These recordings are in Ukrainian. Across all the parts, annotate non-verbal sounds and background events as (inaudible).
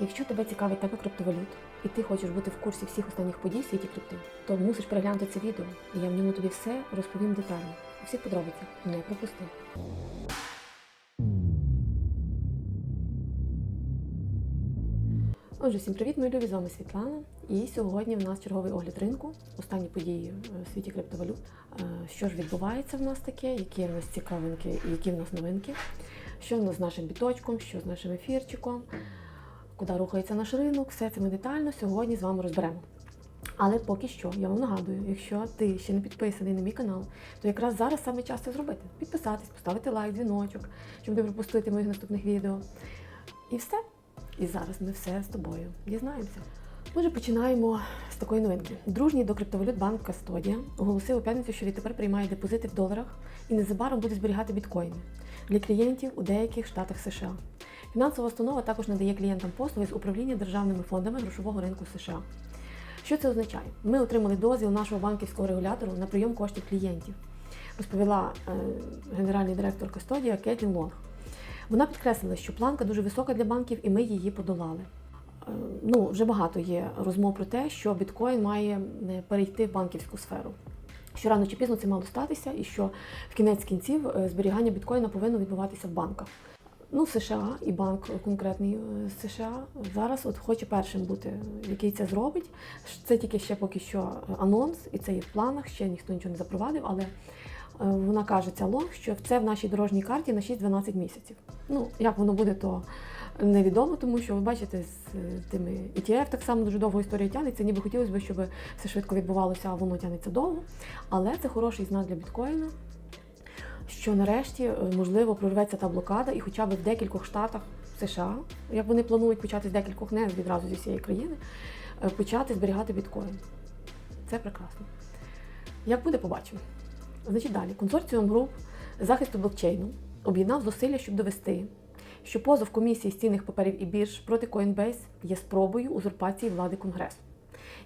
Якщо тебе цікавить тема криптовалют, і ти хочеш бути в курсі всіх останніх подій в світі крипти, то мусиш переглянути це відео, і я в ньому тобі все розповім детально. У всіх подробицях. Не пропусти. Отже, всім привіт, мої любі, з вами Світлана. І сьогодні в нас черговий огляд ринку, останні події е, в світі криптовалют. Е, Що ж відбувається в нас таке, які в нас цікавинки і які в нас новинки, що в нас з нашим біточком, що з нашим ефірчиком, куди рухається наш ринок, все це ми детально сьогодні з вами розберемо. Але поки що я вам нагадую, якщо ти ще не підписаний на мій канал, то якраз зараз саме час це зробити. Підписатись, поставити лайк, дзвіночок, щоб не пропустити моїх наступних відео. І все. І зараз ми все з тобою дізнаємося. Отже, починаємо з такої новинки. Дружній до криптовалют банк Кастодія оголосив у п'ятницю, що відтепер приймає депозити в доларах і незабаром буде зберігати біткоїни для клієнтів у деяких штатах США. Фінансова установа також надає клієнтам послуги з управління державними фондами грошового ринку США. Що це означає? Ми отримали дозвіл нашого банківського регулятору на прийом коштів клієнтів, розповіла е, генеральний директор Кастодія Кетлін Лонг. Вона підкреслила, що планка дуже висока для банків, і ми її подолали. Е, Ну, вже багато є розмов про те, що біткоін має е, перейти в банківську сферу. Що рано чи пізно це мало статися, і що в кінець кінців зберігання біткоїна повинно відбуватися в банках. Ну, США і банк конкретний е, США зараз от хоче першим бути, який це зробить. Це тільки ще поки що анонс, і це є в планах, ще ніхто нічого не запровадив, але е, вона каже, ця лонг, що це в нашій дорожній карті на 6-12 місяців. Ну, як воно буде, то невідомо, тому що ви бачите, з е, тими ETF так само дуже довго історія тягнеться. Ніби хотілося б, щоб все швидко відбувалося, а воно тягнеться довго. Але це хороший знак для біткоїна, що нарешті е, можливо прорветься та блокада, і хоча б в декількох штатах США, як вони планують почати з декількох, не відразу зі всієї країни, е, почати зберігати біткоін. Це прекрасно. Як буде, побачимо. Значить, далі консорціум груп захисту блокчейну об'єднав зусилля, щоб довести, що позов комісії з цінних паперів і бірж проти Coinbase є спробою узурпації влади Конгресу.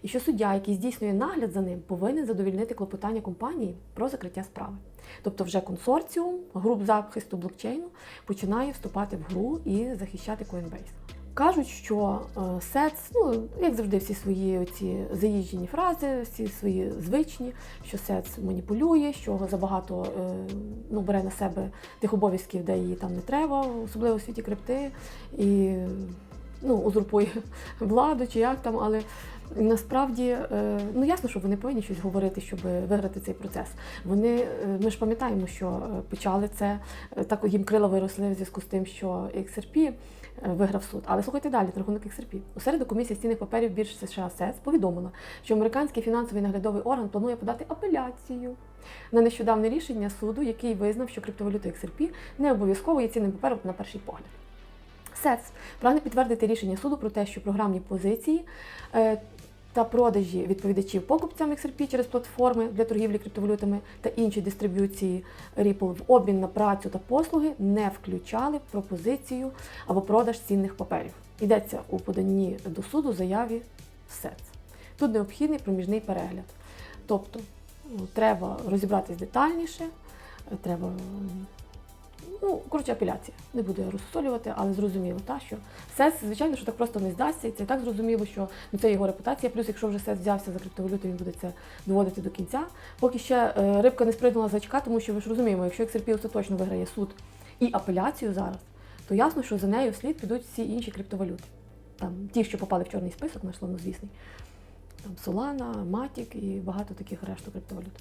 І що суддя, який здійснює нагляд за ним, повинен задовільнити клопотання компанії про закриття справи. Тобто, вже консорціум груп захисту блокчейну починає вступати в гру і захищати Coinbase. Кажуть, що SEC, ну як завжди, всі свої ці заїжджені фрази, всі свої звичні, що SEC маніпулює, що забагато е, ну, бере на себе тих обов'язків, де її там не треба, особливо у світі крипти, і ну, узурпує (laughs) владу чи як там, але насправді е, ну ясно, що вони повинні щось говорити, щоб виграти цей процес. Вони е, ми ж пам'ятаємо, що е, почали це так їм крила виросли в зв'язку з тим, що XRP виграв суд. Але слухайте далі, рахунок XRP. У середу комісія з цінних паперів бірж США СЕС повідомила, що американський фінансовий наглядовий орган планує подати апеляцію на нещодавне рішення суду, який визнав, що криптовалюта XRP не обов'язково є цінним папером на перший погляд. СЕЦ прагне підтвердити рішення суду про те, що програмні позиції та продажі відповідачів покупцям XRP через платформи для торгівлі криптовалютами та інші дистриб'юції Ripple в обмін на працю та послуги не включали пропозицію або продаж цінних паперів. Йдеться у поданні до суду заяві СЕЦ. Тут необхідний проміжний перегляд. Тобто ну, треба розібратись детальніше, треба Ну, коротше, апеляція. Не буду я розсолювати, але зрозуміло, та, що СЕС, звичайно, що так просто не здасться, і це так зрозуміло, що ну, це його репутація. Плюс, якщо вже СЕС взявся за криптовалюту, він буде це доводити до кінця. Поки ще е, рибка не спригнула з очка, тому що ви ж розуміємо, якщо XRP остаточно виграє суд і апеляцію зараз, то ясно, що за нею вслід підуть всі інші криптовалюти. Там ті, що попали в чорний список, наш славнозвісний. Там Solana, Matic і багато таких решту криптовалют.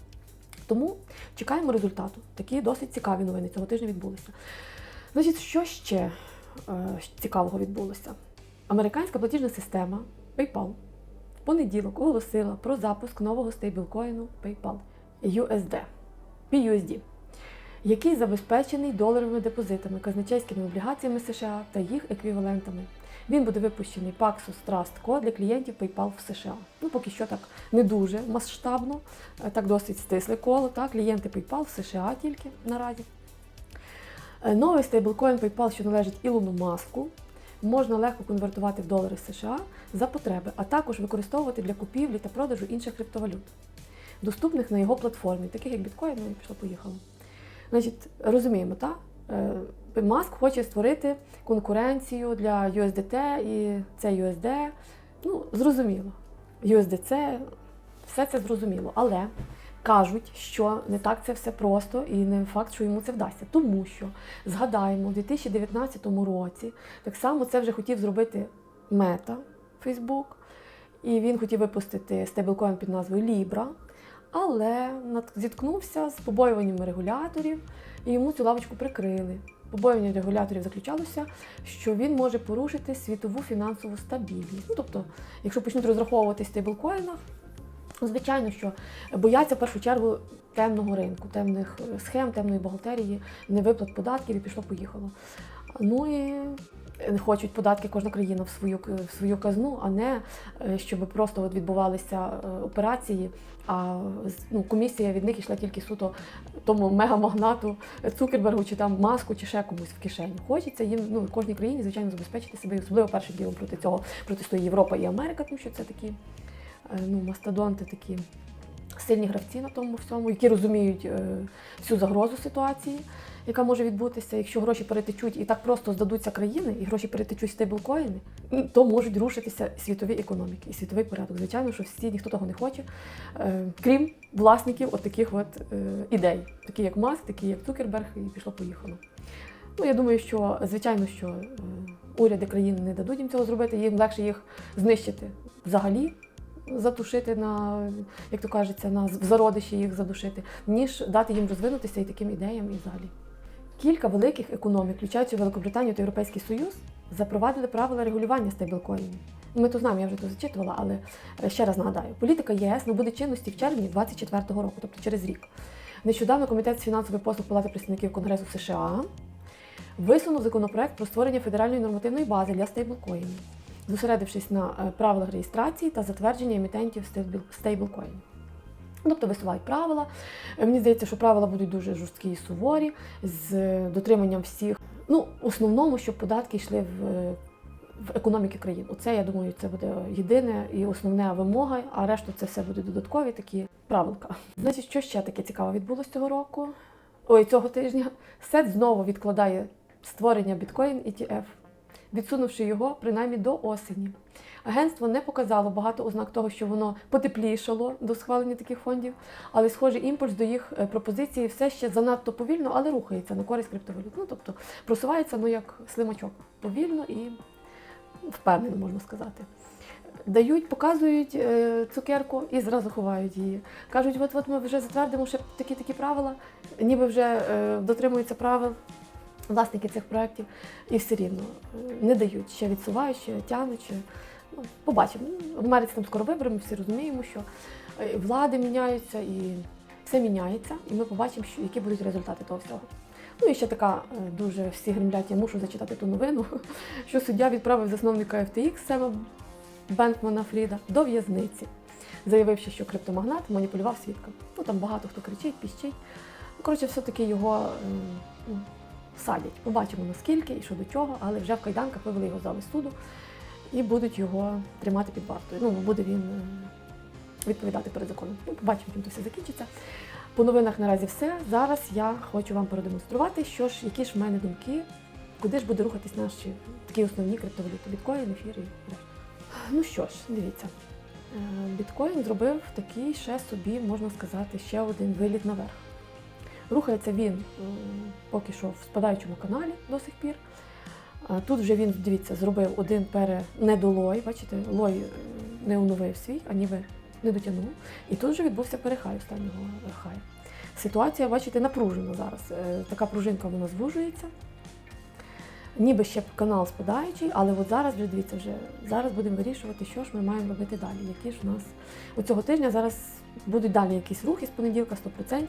Тому чекаємо результату. Такі досить цікаві новини цього тижня відбулися. Значить, що ще е, цікавого відбулося? Американська платіжна система PayPal в понеділок оголосила про запуск нового стейблкоїну PayPal USD, PUSD, який забезпечений доларовими депозитами, казначейськими облігаціями США та їх еквівалентами. Він буде випущений Paxos Trust Code для клієнтів PayPal в США. Ну, поки що так не дуже масштабно, е, так досить стисле коло. Так, клієнти PayPal в США тільки наразі. Е, Новий стейблкоін PayPal, що належить Ілону Маску, можна легко конвертувати в долари США за потреби, а також використовувати для купівлі та продажу інших криптовалют, доступних на його платформі, таких як біткоін, ну і пішло поїхало. Значить, розуміємо, так? Маск хоче створити конкуренцію для USDT і це USD. Ну, зрозуміло. USDC, все це зрозуміло. Але кажуть, що не так це все просто і не факт, що йому це вдасться. Тому що згадаємо, у 2019 році так само це вже хотів зробити Мета Facebook, і він хотів випустити стейблкоін під назвою Libra, але зіткнувся з побоюваннями регуляторів, і йому цю лавочку прикрили. Побоювання регуляторів заключалося, що він може порушити світову фінансову стабільність. Ну, тобто, якщо почнуть розраховувати стейблкоїнах, ну, звичайно, що бояться в першу чергу темного ринку, темних е, схем, темної бухгалтерії, невиплат податків і пішло-поїхало. Ну і хочуть податки кожна країна в свою в свою казну, а не е, щоб просто от відбувалися е, операції, а ну, комісія від них йшла тільки суто тому мегамагнату Цукербергу чи там маску, чи ще комусь в кишеню. Хочеться їм ну кожній країні, звичайно, забезпечити себе, особливо першим ділом проти цього протистоїть Європа і Америка, тому що це такі е, ну, мастодонти, такі сильні гравці на тому всьому, які розуміють е, всю загрозу ситуації, яка може відбутися. Якщо гроші перетечуть і так просто здадуться країни, і гроші перетечуть стейблкоїни, то можуть рушитися світові економіки і світовий порядок. Звичайно, що всі ніхто того не хоче, е, крім власників от таких от е, ідей, такі як Маск, такі як Цукерберг, і пішло-поїхало. Ну, я думаю, що звичайно, що уряди країн не дадуть їм цього зробити, їм легше їх знищити взагалі, затушити на, як то кажеться, на в зародиші їх задушити, ніж дати їм розвинутися і таким ідеям і взагалі. Кілька великих економік, включаючи Великобританію та Європейський Союз, запровадили правила регулювання стейблкоїнів. Ми то знаємо, я вже то зачитувала, але е, ще раз нагадаю: політика ЄС набуде чинності в червні 2024 року, тобто через рік. Нещодавно комітет з фінансових послуг Палати представників Конгресу США висунув законопроект про створення федеральної нормативної бази для стейблкоїнів, зосередившись на е, правилах реєстрації та затвердження емітентів стейбл- стейблкоїнів. Тобто висувають правила. Е, Мені здається, що правила будуть дуже жорсткі і суворі, з дотриманням всіх. Ну, основному, щоб податки йшли в, е, в економіки країн. Оце, я думаю, це буде єдине і основна вимога, а решту це все буде додаткові такі правилка. Значить, що ще таке цікаве відбулося цього року? Ой, цього тижня. Сет знову відкладає створення біткоін ETF, відсунувши його принаймні до осені. Агентство не показало багато ознак того, що воно потеплішало до схвалення таких фондів, але схожий імпульс до їх е, пропозиції все ще занадто повільно, але рухається на користь криптовалют. Ну тобто просувається ну як слимачок повільно і впевнено, можна сказати. Дають, показують е, цукерку і зразу ховають її. Кажуть, от от ми вже затвердимо ще такі такі правила, ніби вже е, дотримуються правил власники цих проєктів, і все рівно е, не дають, ще відсувають, ще тягнуть. Ще, ну, побачимо. В Америці там скоро вибори, ми всі розуміємо, що е, влади міняються і все міняється, і ми побачимо, що, які будуть результати того всього. Ну і ще така е, дуже всі гремлять, я мушу зачитати ту новину, (laughs) що суддя відправив засновника FTX Сема Бенкмана Фріда до в'язниці, заявивши, що криптомагнат маніпулював свідком. Ну там багато хто кричить, піщить. Коротше, все-таки його садять. Побачимо наскільки і що до чого, але вже в кайданках вивели його зали суду і будуть його тримати під вартою. Ну, буде він е, відповідати перед законом. Ну, побачимо, чим це все закінчиться. По новинах наразі все. Зараз я хочу вам продемонструвати, що ж, які ж в мене думки, куди ж буде рухатись наші такі основні криптовалюти, біткоін, ефір і решта. Ну що ж, дивіться. Е, Біткоін зробив такий ще собі, можна сказати, ще один виліт наверх. Рухається він поки що в спадаючому каналі до сих пір. Тут вже він, дивіться, зробив один пере недолой, бачите, лой е, не оновив свій, а ніби не дотягнув. І тут вже відбувся перехай останнього хаю. Ситуація, бачите, напружена зараз. Е, Така пружинка вона звужується. Ніби ще канал спадаючий, але от зараз вже дивіться, вже зараз будемо вирішувати, що ж ми маємо робити далі. Які ж у нас у цього тижня зараз будуть далі якісь рухи з понеділка 100%.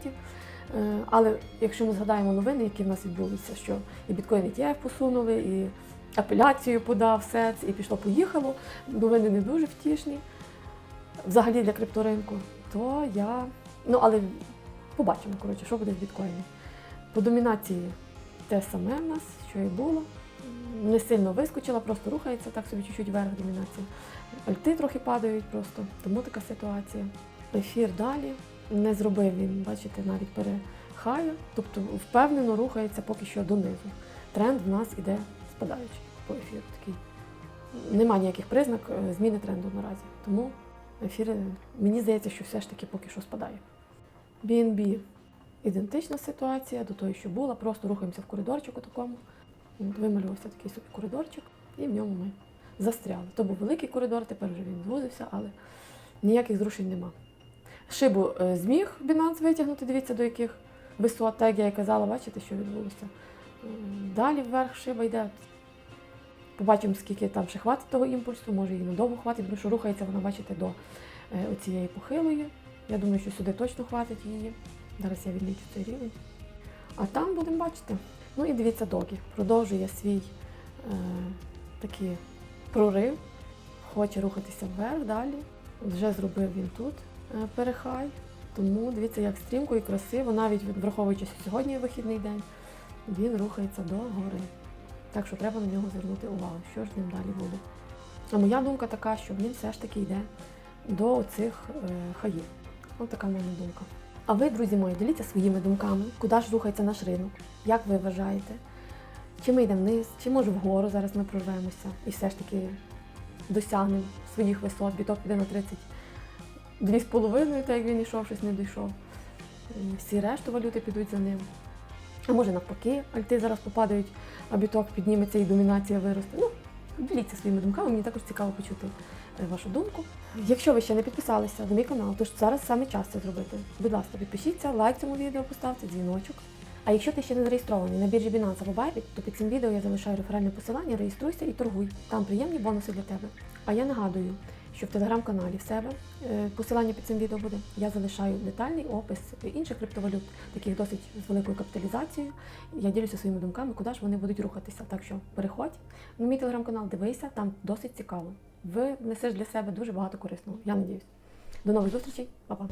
Е, Але якщо ми згадаємо новини, які в нас відбулися, що і біткоін ETF посунули, і апеляцію подав СЕЦ, і пішло-поїхало, новини не дуже втішні взагалі для крипторинку, то я. Ну, але побачимо, коротше, що буде з біткоїном. По домінації те саме в нас, що і було. Не сильно вискочила, просто рухається так собі чуть-чуть вверх домінація. Альти трохи падають просто, тому така ситуація. Ефір далі. Не зробив він, бачите, навіть перехаю, тобто впевнено рухається поки що донизу. тренд в нас іде спадаючий по ефіру. Такий. Нема ніяких признак е, зміни тренду наразі. Тому ефір, е, мені здається, що все ж таки поки що спадає. BNB ідентична ситуація до тої, що була. Просто рухаємося в коридорчику такому. Вималювався такий собі коридорчик, і в ньому ми застряли. То був великий коридор, тепер вже він звузився, але ніяких зрушень нема. Шибу е, зміг Binance витягнути, дивіться, до яких висот, так я і казала, бачите, що відбулося. Далі вверх шиба йде. Побачимо, скільки там ще хватить того імпульсу, може її надовго хватить, тому що рухається вона, бачите, до е, оцієї похилої. Я думаю, що сюди точно хватить її. Зараз я відлічу цей рівень. А там будемо бачити. Ну і дивіться, догі. Продовжує свій е, такий прорив, хоче рухатися вверх далі. Вже зробив він тут перехай. Тому дивіться, як стрімко і красиво, навіть враховуючи, сьогодні вихідний день, він рухається до гори. Так що треба на нього звернути увагу, що ж з ним далі буде. А моя думка така, що він все ж таки йде до оцих е, хаїв. Ось така моя думка. А ви, друзі мої, діліться своїми думками, куди ж рухається наш ринок, як ви вважаєте? Чи ми йдемо вниз, чи може вгору зараз ми прорвемося і все ж таки досягнемо своїх висот, біток піде на 30 дві з половиною, так як він йшов, щось не дійшов. Всі решту валюти підуть за ним. А може навпаки, альти зараз попадають, а біток підніметься і домінація виросте. Ну, діліться своїми думками, мені також цікаво почути е, вашу думку. Якщо ви ще не підписалися на мій канал, то ж зараз саме час це зробити. Будь ласка, підпишіться, лайк цьому відео поставте, дзвіночок. А якщо ти ще не зареєстрований на біржі Binance або Bybit, то під цим відео я залишаю реферальне посилання, реєструйся і торгуй. Там приємні бонуси для тебе. А я нагадую, що в телеграм-каналі в себе е, посилання під цим відео буде. Я залишаю детальний опис інших криптовалют, таких досить з великою капіталізацією. Я ділюся своїми думками, куди ж вони будуть рухатися. Так що переходь на мій телеграм-канал, дивися, там досить цікаво. Ви несеш для себе дуже багато корисного. Я надіюсь. До нових зустрічей, Па-па.